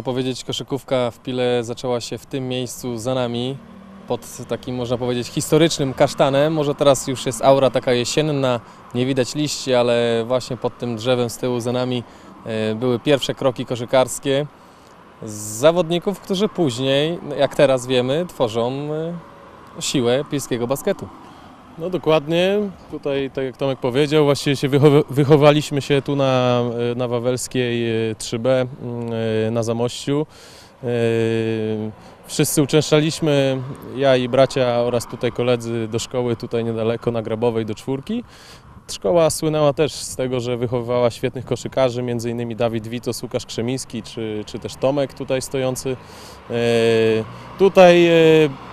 Można powiedzieć, koszykówka w Pile zaczęła się w tym miejscu za nami, pod takim, można powiedzieć, historycznym kasztanem. Może teraz już jest aura taka jesienna, nie widać liści, ale właśnie pod tym drzewem z tyłu za nami e, były pierwsze kroki koszykarskie z zawodników, którzy później, jak teraz wiemy, tworzą e, siłę pilskiego basketu. No dokładnie, tutaj tak jak Tomek powiedział, właściwie się wychowaliśmy się tu na, e, na Wawelskiej e, 3B mm, e, na Zamościu. E, Wszyscy uczęszczaliśmy, ja i bracia oraz tutaj koledzy do szkoły tutaj niedaleko na Grabowej do czwórki. Szkoła słynęła też z tego, że wychowywała świetnych koszykarzy, m.in. Dawid Witos, Łukasz Krzemiński czy, czy też Tomek tutaj stojący. E, Tutaj e,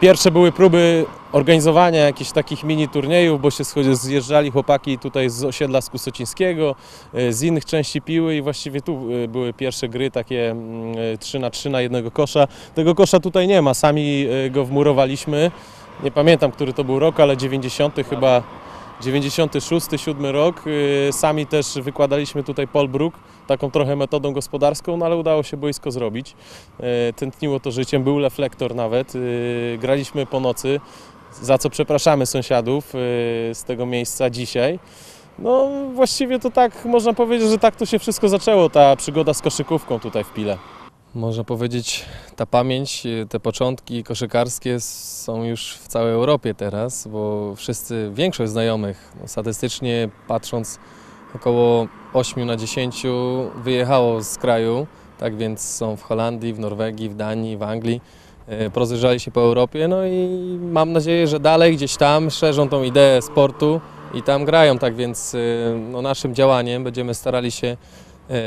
pierwsze były próby organizowania jakichś takich mini turniejów, bo się zjeżdżali chłopaki tutaj z osiedla Skusocińskiego, e, z innych części Piły i właściwie tu były pierwsze gry takie mm, e, 3 na 3 na jednego kosza. Tego kosza tutaj nie ma, sami go wmurowaliśmy. Nie pamiętam, który to był rok, ale 90 chyba 96-7 rok. E, Sami też wykładaliśmy tutaj Polbruk, taką trochę metodą gospodarską, no ale udało się boisko zrobić. E, Tętniło to życiem, był reflektor nawet. E, Graliśmy po nocy, za co przepraszamy sąsiadów z tego miejsca dzisiaj. No właściwie to tak, można powiedzieć, że tak to się wszystko zaczęło, ta przygoda z koszykówką tutaj w Pile. Można powiedzieć, ta pamięć, te początki koszykarskie są już w całej Europie teraz, bo wszyscy, większość znajomych, no statystycznie patrząc, około 8 na 10 wyjechało z kraju, tak więc są w Holandii, w Norwegii, w Danii, w Anglii, e, porozjeżdżali się po Europie, no i mam nadzieję, że dalej gdzieś tam szerzą tą ideę sportu i tam grają, tak więc e, no, naszym działaniem będziemy starali się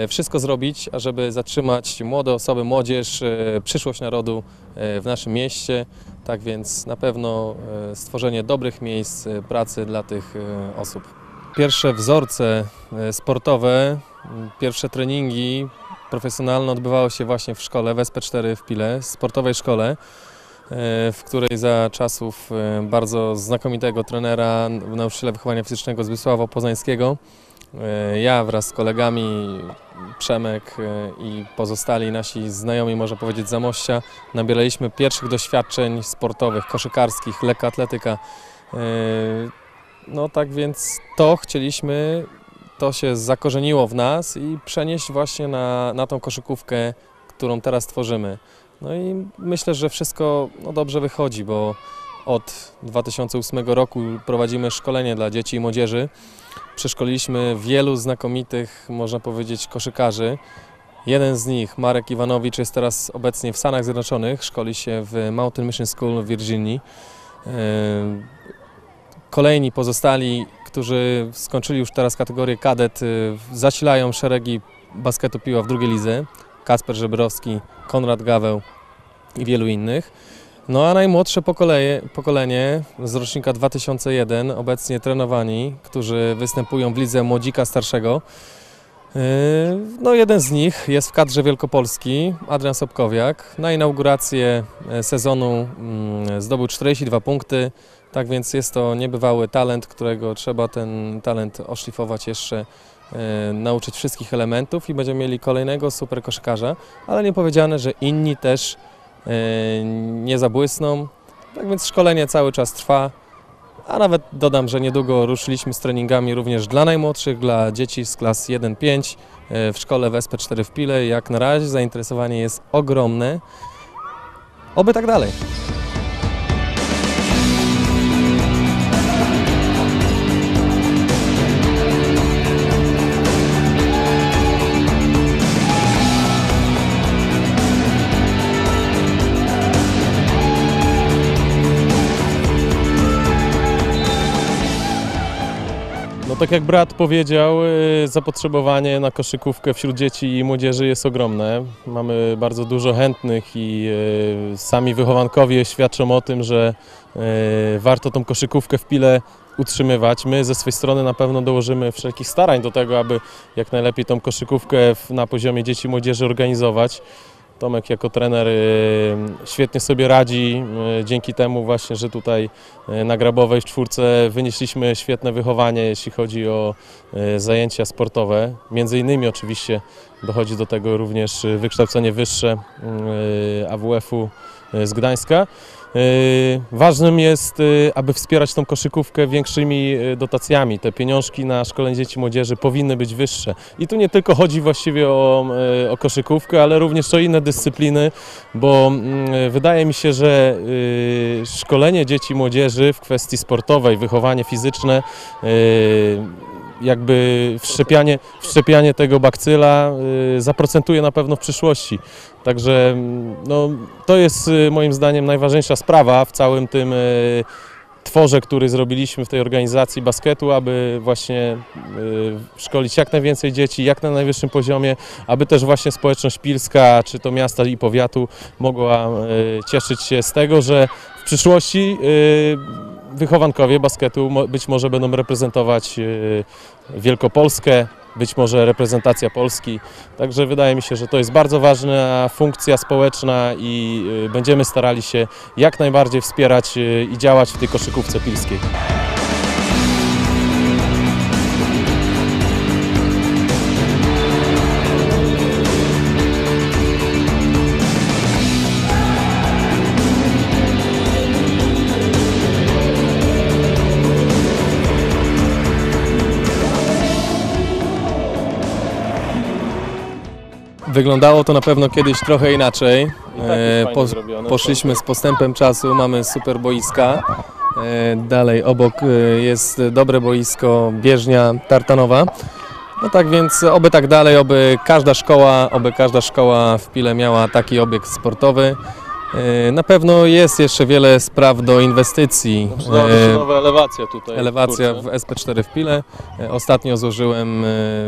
wszystko zrobić, ażeby zatrzymać młode osoby, młodzież, e, przyszłość narodu e, w naszym mieście. Tak więc na pewno e, stworzenie dobrych miejsc e, pracy dla tych e, osób. Pierwsze wzorce e, sportowe, pierwsze treningi profesjonalne odbywały się właśnie w szkole w SP4 w Pile, sportowej szkole, e, w której za czasów e, bardzo znakomitego trenera, nauczyciela wychowania fizycznego Zbysława Poznańskiego, e, ja wraz z kolegami Przemek e, i pozostali nasi znajomi, można powiedzieć, Zamościa, nabieraliśmy pierwszych doświadczeń sportowych, koszykarskich, lekkoatletyka. E, No tak więc to chcieliśmy, to się zakorzeniło w nas i przenieść właśnie na, na tą koszykówkę, którą teraz tworzymy. No i myślę, że wszystko no, dobrze wychodzi, bo od 2008 roku prowadzimy szkolenie dla dzieci i młodzieży. Przeszkoliliśmy wielu znakomitych, można powiedzieć, koszykarzy. Jeden z nich, Marek Iwanowicz, jest teraz obecnie w Stanach Zjednoczonych, szkoli się w Mountain Mission School w Virginii. E, Kolejni pozostali, którzy skończyli już teraz kategorię kadet, y, zasilają szeregi basketu piła w drugiej lidze. Kasper Żebrowski, Konrad Gaweł i wielu innych. No a najmłodsze pokolenie, pokolenie z rocznika 2001, obecnie trenowani, którzy występują w lidze młodzika starszego. Yy, No jeden z nich jest w kadrze Wielkopolski, Adrian Sobkowiak. Na inaugurację e, sezonu mm, zdobył 42 punkty, tak więc jest to niebywały talent, którego trzeba ten talent oszlifować jeszcze, e, nauczyć wszystkich elementów i będziemy mieli kolejnego super koszykarza, ale nie powiedziane, że inni też nie zabłysną. Tak więc szkolenie cały czas trwa, a nawet dodam, że niedługo ruszyliśmy z treningami również dla najmłodszych, dla dzieci z klas 1-5 e, w szkole w SP4 w Pile. Jak na razie zainteresowanie jest ogromne. Oby tak dalej. Tak jak brat powiedział, y, zapotrzebowanie na koszykówkę wśród dzieci i młodzieży jest ogromne. Mamy bardzo dużo chętnych i y, sami wychowankowie świadczą o tym, że y, warto tą koszykówkę w pile utrzymywać. My ze swojej strony na pewno dołożymy wszelkich starań do tego, aby jak najlepiej tą koszykówkę na poziomie dzieci i młodzieży organizować. Tomek jako trener y, świetnie sobie radzi, y, dzięki temu właśnie, że tutaj y, na Grabowej w czwórce wynieśliśmy świetne wychowanie, jeśli chodzi o zajęcia sportowe. Między innymi oczywiście dochodzi do tego również wykształcenie wyższe AWF-u z Gdańska. Y, Ważnym jest, y, aby wspierać tą koszykówkę większymi y, dotacjami. Te pieniążki na szkolenie dzieci i młodzieży powinny być wyższe. I tu nie tylko chodzi właściwie o, o koszykówkę, ale również o inne dyscypliny, bo mm, wydaje mi się, że szkolenie dzieci i młodzieży w kwestii sportowej, wychowanie fizyczne, jakby wszczepianie, wszczepianie tego bakcyla y, zaprocentuje na pewno w przyszłości. Także mm, no, to jest y, moim zdaniem najważniejsza sprawa w całym tym y, tworze, który zrobiliśmy w tej organizacji basketu, aby właśnie szkolić jak najwięcej dzieci, jak na najwyższym poziomie, aby też właśnie społeczność pilska, czy to miasta i powiatu mogła cieszyć się z tego, że w przyszłości wychowankowie basketu być może będą reprezentować y, Wielkopolskę, być może reprezentacja Polski. Także wydaje mi się, że to jest bardzo ważna funkcja społeczna i y, będziemy starali się jak najbardziej wspierać y, i działać w tej koszykówce pilskiej. Wyglądało to na pewno kiedyś trochę inaczej. tak E, po- Poszliśmy z postępem czasu, mamy super boiska. E, Dalej obok e, jest dobre boisko Bieżnia Tartanowa. No tak więc oby tak dalej, oby każda szkoła, oby każda szkoła w Pile miała taki obiekt sportowy. E, Na pewno jest jeszcze wiele spraw do inwestycji. E, nowa elewacja tutaj. Elewacja w SP4 w Pile. E, Ostatnio złożyłem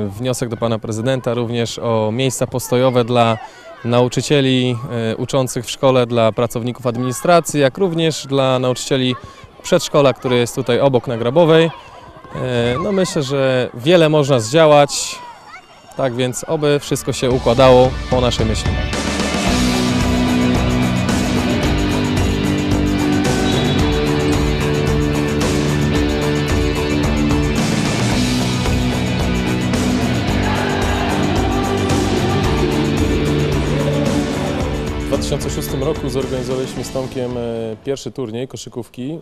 wniosek do pana prezydenta również o miejsca postojowe dla nauczycieli uczących w szkole, dla pracowników administracji, jak również dla nauczycieli przedszkola, który jest tutaj obok na Grabowej. No myślę, że wiele można zdziałać, tak więc oby wszystko się układało po naszej myśli. W 2006 roku zorganizowaliśmy z Tomkiem e, pierwszy turniej koszykówki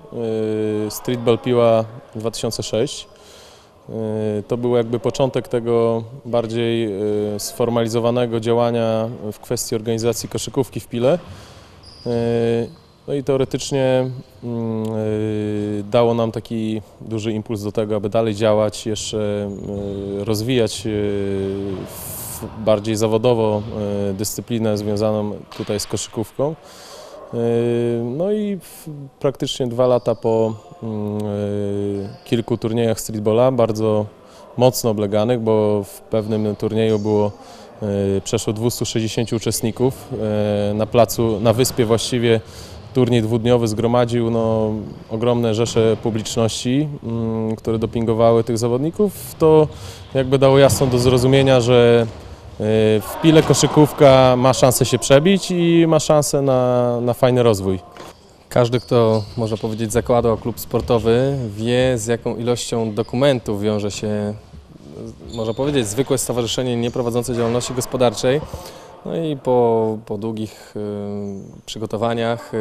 e, Streetball Piła 2006. E, To był jakby początek tego bardziej sformalizowanego działania w kwestii organizacji koszykówki w Pile. No i teoretycznie mm, dało nam taki duży impuls do tego, aby dalej działać, jeszcze rozwijać bardziej zawodowo e, dyscyplinę związaną tutaj z koszykówką. E, No i praktycznie dwa lata po mm, e, kilku turniejach streetballa, bardzo mocno obleganych, bo w pewnym turnieju było przeszło 260 uczestników. Na placu, na wyspie właściwie turniej dwudniowy zgromadził no, ogromne rzesze publiczności, mm, które dopingowały tych zawodników. To jakby dało jasno do zrozumienia, że w Pile koszykówka ma szansę się przebić i ma szansę na, na fajny rozwój. Każdy, kto można powiedzieć zakładał klub sportowy, wie z jaką ilością dokumentów wiąże się, e, można powiedzieć, zwykłe stowarzyszenie nieprowadzące działalności gospodarczej. No i po, po długich y, przygotowaniach, y,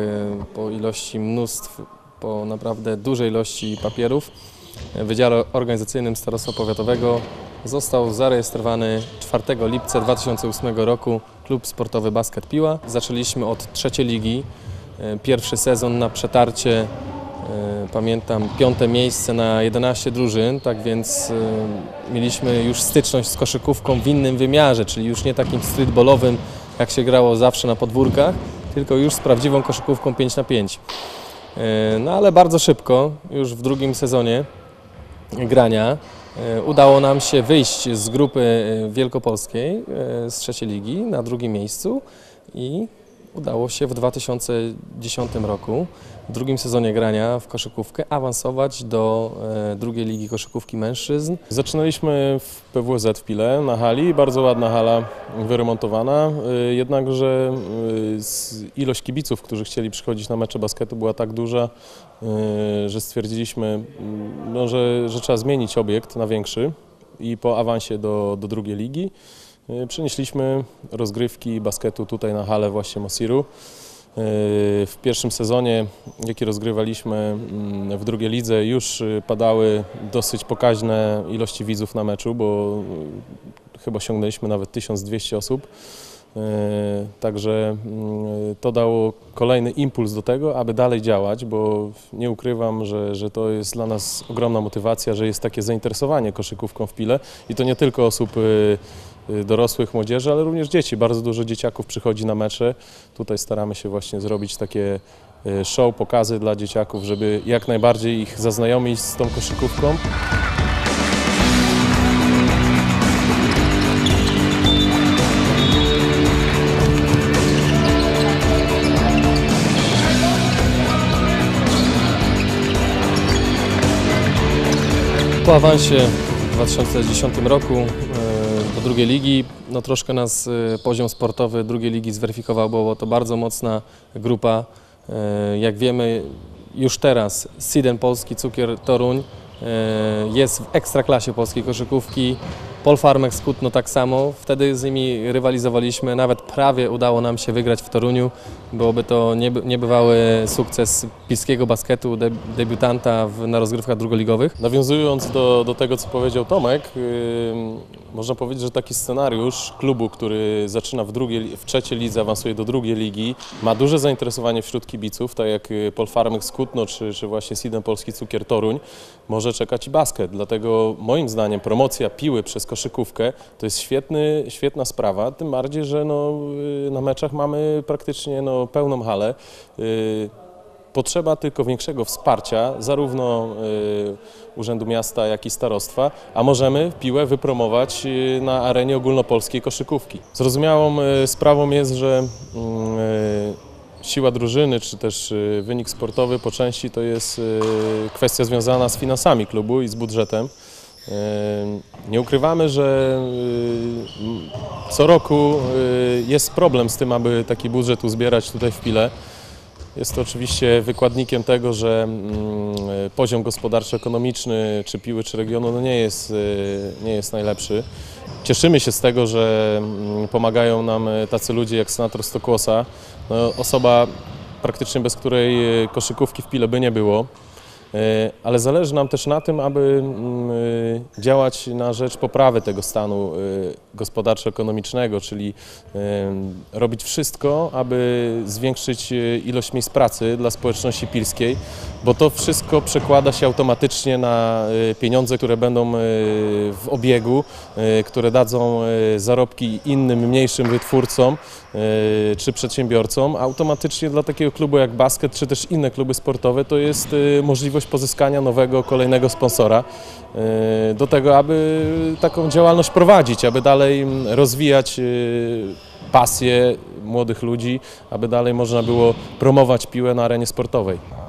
po ilości mnóstw, po naprawdę dużej ilości papierów, w Wydziale Organizacyjnym Starostwa Powiatowego został zarejestrowany 4 lipca 2008 roku klub sportowy Basket Piła. Zaczęliśmy od trzeciej ligi. E, Pierwszy sezon na przetarcie, e, pamiętam, piąte miejsce na 11 drużyn, tak więc e, mieliśmy już styczność z koszykówką w innym wymiarze, czyli już nie takim streetballowym, jak się grało zawsze na podwórkach, tylko już z prawdziwą koszykówką 5 na 5. E, No ale bardzo szybko, już w drugim sezonie grania, udało nam się wyjść z grupy e, wielkopolskiej e, z trzeciej ligi na drugim miejscu i udało się w 2010 roku, w drugim sezonie grania w koszykówkę, awansować do e, drugiej ligi koszykówki mężczyzn. Zaczynaliśmy w PWZ w Pile na hali, bardzo ładna hala wyremontowana, y, jednakże z- ilość kibiców, którzy chcieli przychodzić na mecze basketu była tak duża, że stwierdziliśmy, mm, no, że, że trzeba zmienić obiekt na większy i po awansie do, do drugiej ligi przenieśliśmy rozgrywki basketu tutaj na halę właśnie Mosiru. Y, W pierwszym sezonie, jaki rozgrywaliśmy mm, w drugiej lidze, już y, padały dosyć pokaźne ilości widzów na meczu, bo chyba osiągnęliśmy nawet 1200 osób. Także mm, to dało kolejny impuls do tego, aby dalej działać, bo nie ukrywam, że, że to jest dla nas ogromna motywacja, że jest takie zainteresowanie koszykówką w Pile i to nie tylko osób dorosłych, młodzieży, ale również dzieci. Bardzo dużo dzieciaków przychodzi na mecze. Tutaj staramy się właśnie zrobić takie y, show, pokazy dla dzieciaków, żeby jak najbardziej ich zaznajomić z tą koszykówką. Po awansie w 2010 roku drugiej ligi, no troszkę nas e, poziom sportowy drugiej ligi zweryfikował, bo to bardzo mocna grupa. E, Jak wiemy, już teraz Siden Polski Cukier Toruń e, jest w ekstraklasie polskiej koszykówki. Polfarmex Kutno tak samo. Wtedy z nimi rywalizowaliśmy. Nawet prawie udało nam się wygrać w Toruniu. Byłoby to nieby- niebywały sukces pilskiego basketu, deb- debiutanta w, na rozgrywkach drugoligowych. Nawiązując do, do tego, co powiedział Tomek, ym, można powiedzieć, że taki scenariusz klubu, który zaczyna w, w trzeciej lidze, awansuje do drugiej ligi, ma duże zainteresowanie wśród kibiców, tak jak y, Polfarmek z Kutno, czy, czy właśnie Sidem Polski Cukier Toruń, może czekać i basket. Dlatego moim zdaniem promocja piły przez koszykówkę to jest świetny, świetna sprawa, tym bardziej, że no, y, na meczach mamy praktycznie no, pełną halę. Y, Potrzeba tylko większego wsparcia zarówno y, Urzędu Miasta, jak i starostwa, a możemy piłę wypromować na arenie ogólnopolskiej koszykówki. Zrozumiałą sprawą jest, że mm, siła drużyny, czy też wynik sportowy po części to jest kwestia związana z finansami klubu i z budżetem. Y, Nie ukrywamy, że y, co roku y, jest problem z tym, aby taki budżet uzbierać tutaj w Pile. Jest to oczywiście wykładnikiem tego, że mm, poziom gospodarczo-ekonomiczny czy piły, czy regionu no nie, jest, y, nie jest najlepszy. Cieszymy się z tego, że mm, pomagają nam y, tacy ludzie jak senator Stokłosa, no, osoba praktycznie bez której y, koszykówki w Pile by nie było. Y, Ale zależy nam też na tym, aby mm, y, działać na rzecz poprawy tego stanu y, gospodarczo-ekonomicznego, czyli robić wszystko, aby zwiększyć ilość miejsc pracy dla społeczności pilskiej, bo to wszystko przekłada się automatycznie na y, pieniądze, które będą y, w obiegu, y, które dadzą zarobki innym, mniejszym wytwórcom czy przedsiębiorcom. Automatycznie dla takiego klubu jak basket, czy też inne kluby sportowe, to jest możliwość pozyskania nowego, kolejnego sponsora do tego, aby taką działalność prowadzić, aby dalej mm, rozwijać pasję młodych ludzi, aby dalej można było promować piłę na arenie sportowej.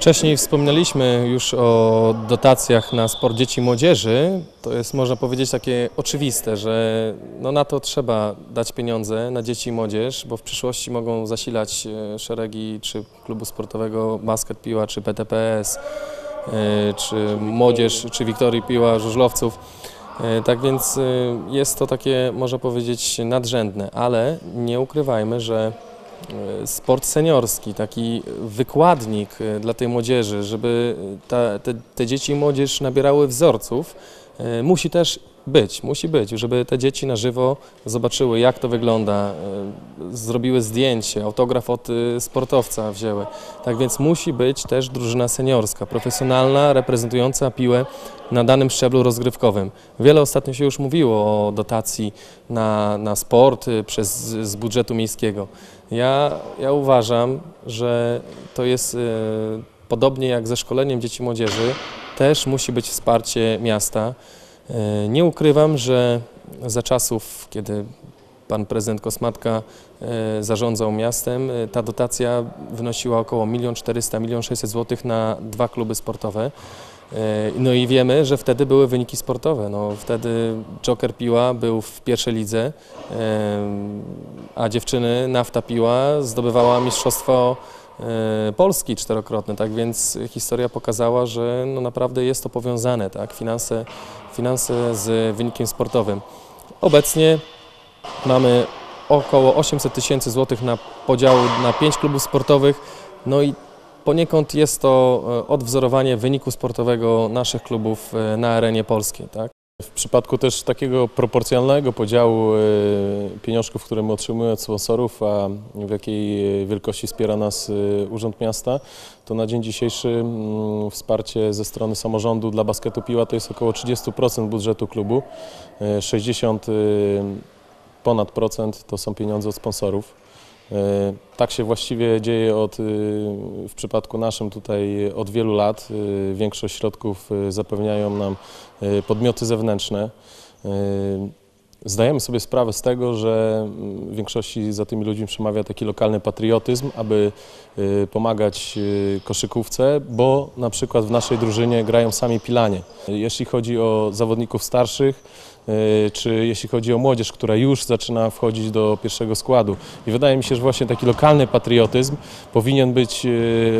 Wcześniej wspominaliśmy już o dotacjach na sport dzieci i młodzieży. To jest, można powiedzieć, takie oczywiste, że no na to trzeba dać pieniądze na dzieci i młodzież, bo w przyszłości mogą zasilać e, szeregi czy klubu sportowego Basket Piła, czy PTPS, e, czy Młodzież, czy Wiktorii Piła, Żużlowców. E, Tak więc jest to takie, można powiedzieć, nadrzędne, ale nie ukrywajmy, że sport seniorski, taki wykładnik e, dla tej młodzieży, żeby ta, te, te dzieci i młodzież nabierały wzorców, e, musi też być, musi być, żeby te dzieci na żywo zobaczyły, jak to wygląda, e, zrobiły zdjęcie, autograf od e, sportowca wzięły. Tak więc musi być też drużyna seniorska, profesjonalna, reprezentująca piłę na danym szczeblu rozgrywkowym. Wiele ostatnio się już mówiło o dotacji na, na sport przez, z budżetu miejskiego. Ja, ja uważam, że to jest y, podobnie jak ze szkoleniem dzieci młodzieży, też musi być wsparcie miasta. Y, nie ukrywam, że za czasów, kiedy pan prezydent Kosmatka e, zarządzał miastem, e, ta dotacja wynosiła około 1 400 1 600 zł na dwa kluby sportowe. E, No i wiemy, że wtedy były wyniki sportowe. No, wtedy Joker Piła był w pierwszej lidze, e, a dziewczyny Nafta Piła zdobywała mistrzostwo e, Polski czterokrotne, tak więc historia pokazała, że no naprawdę jest to powiązane, tak, finanse, finanse z wynikiem sportowym. Obecnie mamy około 800 tysięcy złotych na podział na pięć klubów sportowych, no i poniekąd jest to e, odwzorowanie wyniku sportowego naszych klubów e, na arenie polskiej, tak. W przypadku też takiego proporcjonalnego podziału e, pieniążków, które my otrzymujemy od sponsorów, a w jakiej wielkości wspiera nas Urząd Miasta, to na dzień dzisiejszy mm, wsparcie ze strony samorządu dla basketu Piła to jest około 30% budżetu klubu, e, 60 e, ponad procent to są pieniądze od sponsorów. E, Tak się właściwie dzieje od, e, w przypadku naszym tutaj od wielu lat. E, Większość środków e, zapewniają nam podmioty zewnętrzne. Zdajemy sobie sprawę z tego, że mm, w większości za tymi ludźmi przemawia taki lokalny patriotyzm, aby e, pomagać e, koszykówce, bo na przykład w naszej drużynie grają sami pilanie. Jeśli chodzi o zawodników starszych, e, czy jeśli chodzi o młodzież, która już zaczyna wchodzić do pierwszego składu. I wydaje mi się, że właśnie taki lokalny patriotyzm powinien być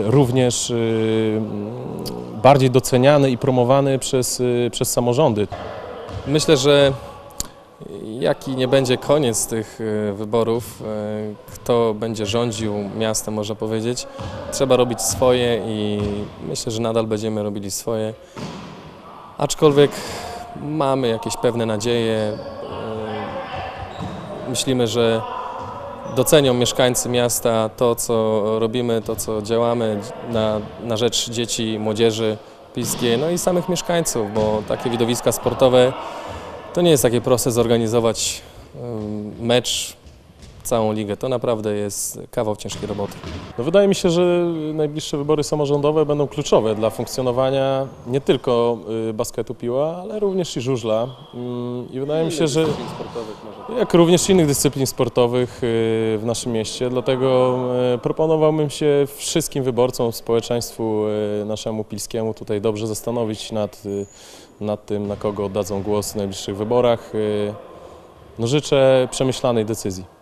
również mm, bardziej doceniany i promowany przez, przez samorządy. Myślę, że jaki nie będzie koniec tych e, wyborów, e, kto będzie rządził miastem, można powiedzieć, trzeba robić swoje i myślę, że nadal będziemy robili swoje. Aczkolwiek mamy jakieś pewne nadzieje. e, Myślimy, że docenią mieszkańcy miasta to, co robimy, to, co działamy na, na rzecz dzieci, młodzieży pilskiej, no i samych mieszkańców, bo takie widowiska sportowe to nie jest takie proste zorganizować mecz, całą ligę. To naprawdę jest kawał ciężkiej roboty. No wydaje mi się, że najbliższe wybory samorządowe będą kluczowe dla funkcjonowania nie tylko y, basketu piła, ale również i żużla. Mm, I wydaje mi się, że jak również innych dyscyplin sportowych y, w naszym mieście. Dlatego y, proponowałbym się wszystkim wyborcom, społeczeństwu naszemu pilskiemu tutaj dobrze zastanowić nad, nad tym, na kogo oddadzą głos w najbliższych wyborach. Y, No życzę przemyślanej decyzji.